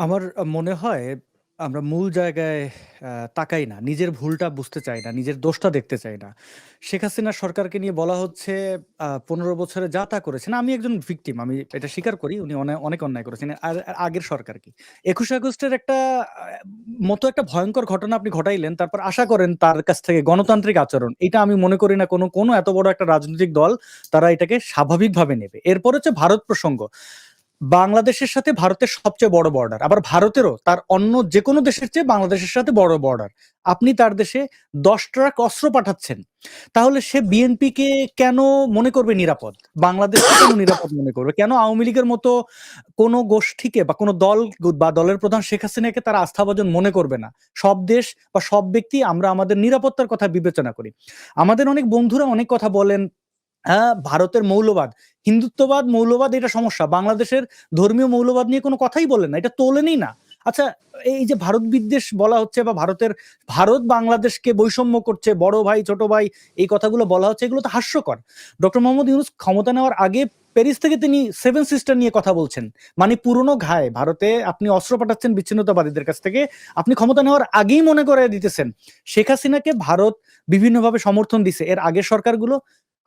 আমার মনে হয় আমরা মূল জায়গায় তাকাই না। নিজের ভুলটা বুঝতে চাই না। নিজের দোষটা দেখতে চাই না। শেখ হাসিনা সরকারকে নিয়ে বলা হচ্ছে ১৫ বছরে যা তা করেছেন। আমি একজন ভিকটিম। আমি এটা স্বীকার করি। উনি অনে অনেক অন্যায় করেছেন। আর আগের সরকার কি। ২১ আগস্টের একটা মতো একটা ভয়ংকর ঘটনা আপনি ঘটাইলেন। তারপর আশা করেন তার কাছ থেকে গণতান্ত্রিক আচরণ। এটা আমি মনে করি না কোনো, কোনো এত বড় একটা রাজনৈতিক দল তারা এটাকে স্বাভাবিকভাবে নেবে। এরপর হচ্ছে ভারত প্রসঙ্গ। বাংলাদেশের সাথে ভারতের সবচেয়ে বড় বর্ডার। আবার ভারতেরও তার অন্য যেকোনো দেশের চেয়ে বাংলাদেশের সাথে বড় বর্ডার। আপনি তার দেশে ১০ ট্রাক অস্ত্র পাঠাচ্ছেন। তাহলে সে বিএনপিকে কেন মনে করবে নিরাপদ? বাংলাদেশকে কেন নিরাপদ মনে করবে? কেন আওয়ামী লীগের মতো কোন গোষ্ঠীকে বা কোনো দল বা দলের প্রধান শেখ হাসিনাকে তারা আস্থাভাজন মনে করবে না? সব দেশ বা সব ব্যক্তি আমরা আমাদের নিরাপত্তার কথা বিবেচনা করি। আমাদের অনেক বন্ধুরা অনেক কথা বলেন আ ভারতের মৌলবাদ, হিন্দুত্ববাদ, মৌলবাদ এটা সমস্যা। বাংলাদেশের ধর্মীয় মৌলবাদ নিয়ে কোনো কথাই বললেন না। এটা তোলেনই না। আচ্ছা এই যে ভারত বিদ্বেষ বলা হচ্ছে বা ভারতের ভারত বাংলাদেশকে বৈষম্য করছে, বড় ভাই, ছোট ভাই এই কথাগুলো বলা হচ্ছে এগুলো তো হাস্যকর। ডক্টর মোহাম্মদ ইউনুস ক্ষমতা নেওয়ার আগে প্যারিস থেকে তিনি সেভেন সিস্টার নিয়ে কথা বলছেন। মানে পুরনো ঘায়ে ভারতে আপনি অস্ত্র পাঠাচ্ছেন বিচ্ছিন্নতাবাদীদের কাছ থেকে। আপনি ক্ষমতা নেওয়ার আগেই মনে করে দিতেছেন। শেখ হাসিনাকে ভারত বিভিন্নভাবে সমর্থন দিছে। এর আগের সরকারগুলো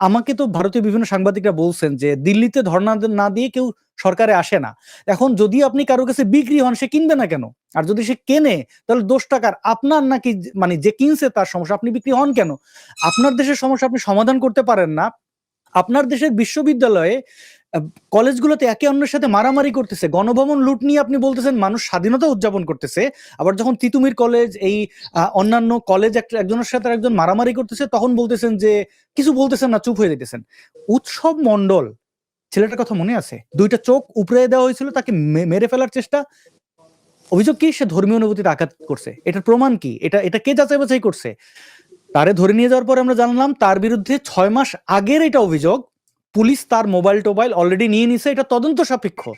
আমাকে তো ভারতীয় বিভিন্ন সাংবাদিকরা বলছেন যে দিল্লিতে ধর্ণা না দিয়ে কেউ সরকারে আসে না। এখন যদি আপনি কারও কাছে বিক্রি হন, সে কিনবে না কেন? আর যদি সে কেনে, তাহলে দোষ টাকার আপনার নাকি মানে যে কিনছে তার সমস্যা। আপনি বিক্রি হন কেন? আপনার দেশের সমস্যা আপনি সমাধান করতে পারেন না। আপনার দেশের বিশ্ববিদ্যালয়ে কলেজগুলোতে একে অন্যের সাথে মারামারি করতেছে। গণভবন লুট নিয়ে আপনি বলতেছেন মানুষ স্বাধীনতা উদযাপন করতেছে। আবার যখন তিতুমির কলেজ, এই অন্যান্য কলেজ এক একজনের সাথে একজন মারামারি করতেছে, তখন বলতেছেন যে, কিছু বলতেছেন না, চুপ হয়ে যেতেছেন উৎসব মন্ডল ছেলেটার কথা মনে আছে? দুইটা চোখ উপড়ে দেওয়া হয়েছিল, তাকে মেরে ফেলার চেষ্টা। অভিযোগ কি? সে ধর্মীয় অনুভূতিতে আঘাত করছে। এটার প্রমাণ কি? এটা এটা কে যাচাই বাছাই করছে? তারে ধরে নিয়ে যাওয়ার পরে আমরা জানলাম, তার বিরুদ্ধে ছয় মাস আগের এটা অভিযোগ। পুলিশ তার মোবাইল-টোবাইল অলরেডি নিয়ে নিছে। এটা তদন্ত সাপেক্ষ।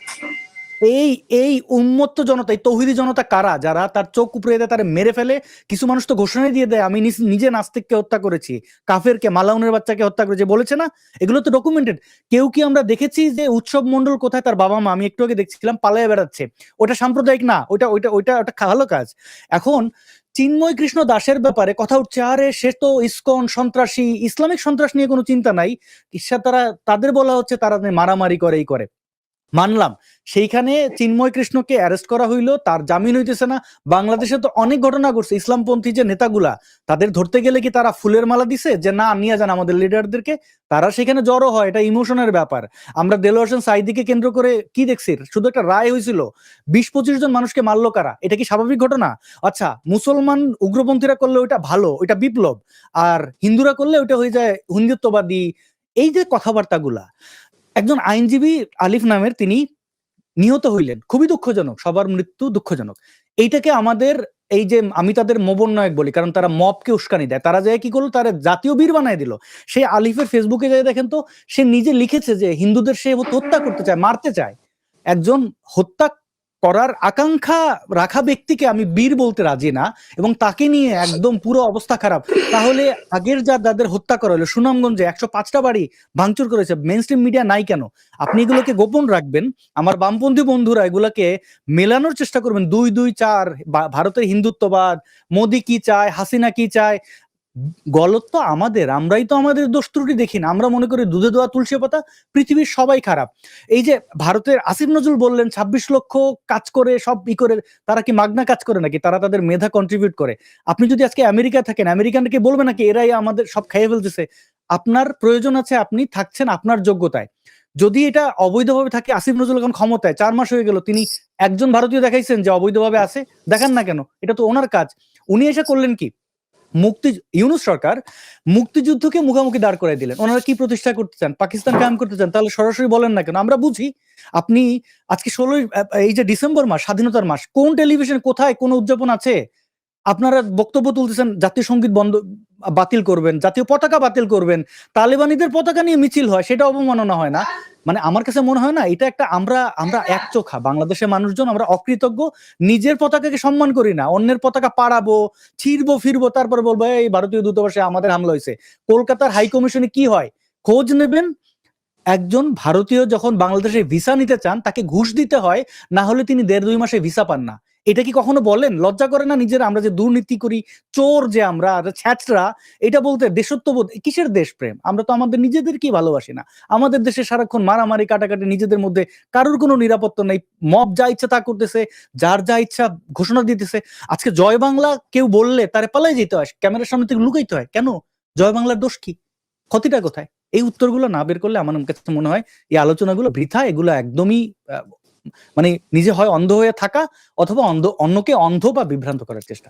এই, এই উন্মত্ত জনতা, এই তৌহিদি জনতা কারা? যারা তার চোখ উপড়ে দেয়, তারা মেরে ফেলে। কিছু মানুষ তো ঘোষণাই দিয়ে দেয়, আমি নিজ নাস্তিককে হত্যা করেছি। কাফেরকে, মালাউনের বাচ্চাকে হত্যা করেছি। বলেছে না? এগুলো তো ডকুমেন্টেড। কেউ কি আমরা দেখেছি যে উৎসব মন্ডল কোথায় তার বাবা-মা আমি একটু আগে দেখছিলাম পালায়ে বেড়াচ্ছে। ওটা সাম্প্রদায়িক না। ওইটা ওইটা ওইটা ওটা ভালো কাজ। এখন চিন্ময় কৃষ্ণ দাসের ব্যাপারে কথা উঠছে, আরে সে তো ইস্কন সন্ত্রাসী, ইসলামিক সন্ত্রাস নিয়ে কোনো চিন্তা নাই। ঈশ্বর তারা তাদের বলা হচ্ছে তারা মারামারি করে, এই করে। মানলাম। সেইখানে চিন্ময় কৃষ্ণকে অ্যারেস্ট করা হইল তার জামিন হইতেছে না। বাংলাদেশে তো অনেক ঘটনা ঘটছে। ইসলামপন্থী যে নেতাগুলা, তাদের ধরতে গেলে কি তারা ফুলের মালা দিছে? যে না নিয়ে যান আমাদের লিডারদেরকে। তারা সেখানে জড়ো হয়। এটা ইমোশনের ব্যাপার। আমরা দেলোয়ার হোসেন সাঈদীকে কেন্দ্র করে কি দেখছি? শুধু একটা রায় হয়েছিল বিশ পঁচিশ জন মানুষকে মারল কারা? এটা কি স্বাভাবিক ঘটনা? আচ্ছা, মুসলমান উগ্রপন্থীরা করলে ওইটা ভালো, ওইটা বিপ্লব। আর হিন্দুরা করলে ওইটা হয়ে যায় হিন্দুত্ববাদী। এই যে কথাবার্তাগুলা একজন আইনজীবী আলিফ নামের তিনি নিহত হইলেন। খুবই দুঃখজনক। সবার মৃত্যু দুঃখজনক। এইটাকে আমাদের এই যে আমি তাদের মোবন্নায়ক বলি। কারণ তারা মবকে উস্কানি দেয়। তারা যায় কি করল তারা জাতীয় বীর বানায় দিল। সেই আলিফের ফেসবুকে যায় দেখেন তো সে নিজে লিখেছে যে হিন্দুদের সে হত্যা করতে চায়, মারতে চায়। একজন হত্যা করার আকাঙ্ক্ষা রাখা ব্যক্তিকে আমি বীর বলতে রাজি না এবং তাকে নিয়ে একদম পুরো অবস্থা খারাপ। তাহলে আগের যা যাদের হত্যা করা হলো সুনামগঞ্জে একশো পাঁচটা বাড়ি ভাঙচুর করেছে। মেইনস্ট্রিম মিডিয়া নাই কেন? আপনি এগুলোকে গোপন রাখবেন। আমার বামপন্থী বন্ধুরা এগুলাকে মেলানোর চেষ্টা করবেন। দুই দুই চার ভারতের হিন্দুত্ববাদ, মোদি কি চায়, হাসিনা কি চায়? গলত তো আমাদের। আমরাই তো আমাদের দোষ ত্রুটি দেখি না। আমরা মনে করি দুধে দোয়া তুলসী পাতা, পৃথিবীর সবাই খারাপ। এই যে ভারতের আসিফ নজরুল বললেন ২৬ লক্ষ কাজ করে সব ই করে তারা কি মাগনা কাজ করে নাকি? তারা তাদের মেধা কন্ট্রিবিউট করে। আপনি যদি আজকে আমেরিকা থাকেন, আমেরিকানকে বলবে নাকি এরাই আমাদের সব খাইয়ে ফেলতেছে। আপনার প্রয়োজন আছে আপনি থাকছেন আপনার যোগ্যতায়। যদি এটা অবৈধভাবে থাকে আসিফ নজরুল এখন ক্ষমতায় চার মাস হয়ে গেল। তিনি একজন ভারতীয় দেখাইছেন যে অবৈধভাবে আছে? দেখান না কেন? এটা তো ওনার কাজ। উনি এসে করলেন কি? মুক্তি ইউনূস সরকার মুক্তিযুদ্ধকে মুখামুখি দাঁড় করায় দিলেন। ওনারা কি প্রতিষ্ঠা করতে চান? পাকিস্তান কায়েম করতে চান? তাহলে সরাসরি বলেন না কেন? আমরা বুঝি। আপনি আজকে ১৬ আ এই যে ডিসেম্বর মাস, স্বাধীনতার মাস। কোন টেলিভিশন কোথায় কোন উদযাপন আছে? আপনারা বক্তব্য তুলতেছেন জাতীয় সংগীত বন্ধ বাতিল করবেন, জাতীয় পতাকা বাতিল করবেন। তালেবানিদের পতাকা নিয়ে মিছিল হয়, সেটা অবমাননা হয় না? মানে আমার কাছে মনে হয় না এটা একটা আমরা আমরা এক চোখা বাংলাদেশের মানুষজন আমরা অকৃতজ্ঞ। নিজের পতাকাকে সম্মান করি না। অন্যের পতাকা পাড়াবো, ছিঁড়বো, ফিরবো তারপর বলব এই ভারতীয় দূতাবাসে আমাদের হামলা হয়েছে কলকাতার হাই কমিশনে কি হয়? খোঁজ নেবেন একজন ভারতীয় যখন বাংলাদেশে ভিসা নিতে চান তাকে ঘুষ দিতে হয় না হলে তিনি দেড় দুই মাসে ভিসা পান না এটা কি কখনো বলেন? লজ্জা করে না নিজের আমরা যে দুর্নীতি করি, চোর যে আমরা ছ্যাচরা, এটা বলতে দেশত্ববোধ, কিসের দেশপ্রেম? আমরা তো আমাদের নিজেদেরকেই ভালোবাসি না। আমাদের দেশে সারাক্ষণ মারামারি, কাটাকাটি, নিজেদের মধ্যে কারোর কোনো নিরাপত্তা নেই। মব যা ইচ্ছা তা করতেছে, যার যা ইচ্ছা ঘোষণা দিতেছে। আজকে জয় বাংলা কেউ বললে তারে পালাই যেতে হয়, ক্যামেরার সামনে থেকে লুকাইতে হয়। কেন? জয় বাংলার দোষ কি? ক্ষতিটা কোথায়? এই উত্তরগুলো না বের করলে আমার কাছে মনে হয়, এই আলোচনাগুলো বৃথা, এগুলো একদমই মানে নিজে হয় অন্ধ হয়ে থাকা অথবা অন্ধ অন্যকে অন্ধ বা বিভ্রান্ত করার চেষ্টা।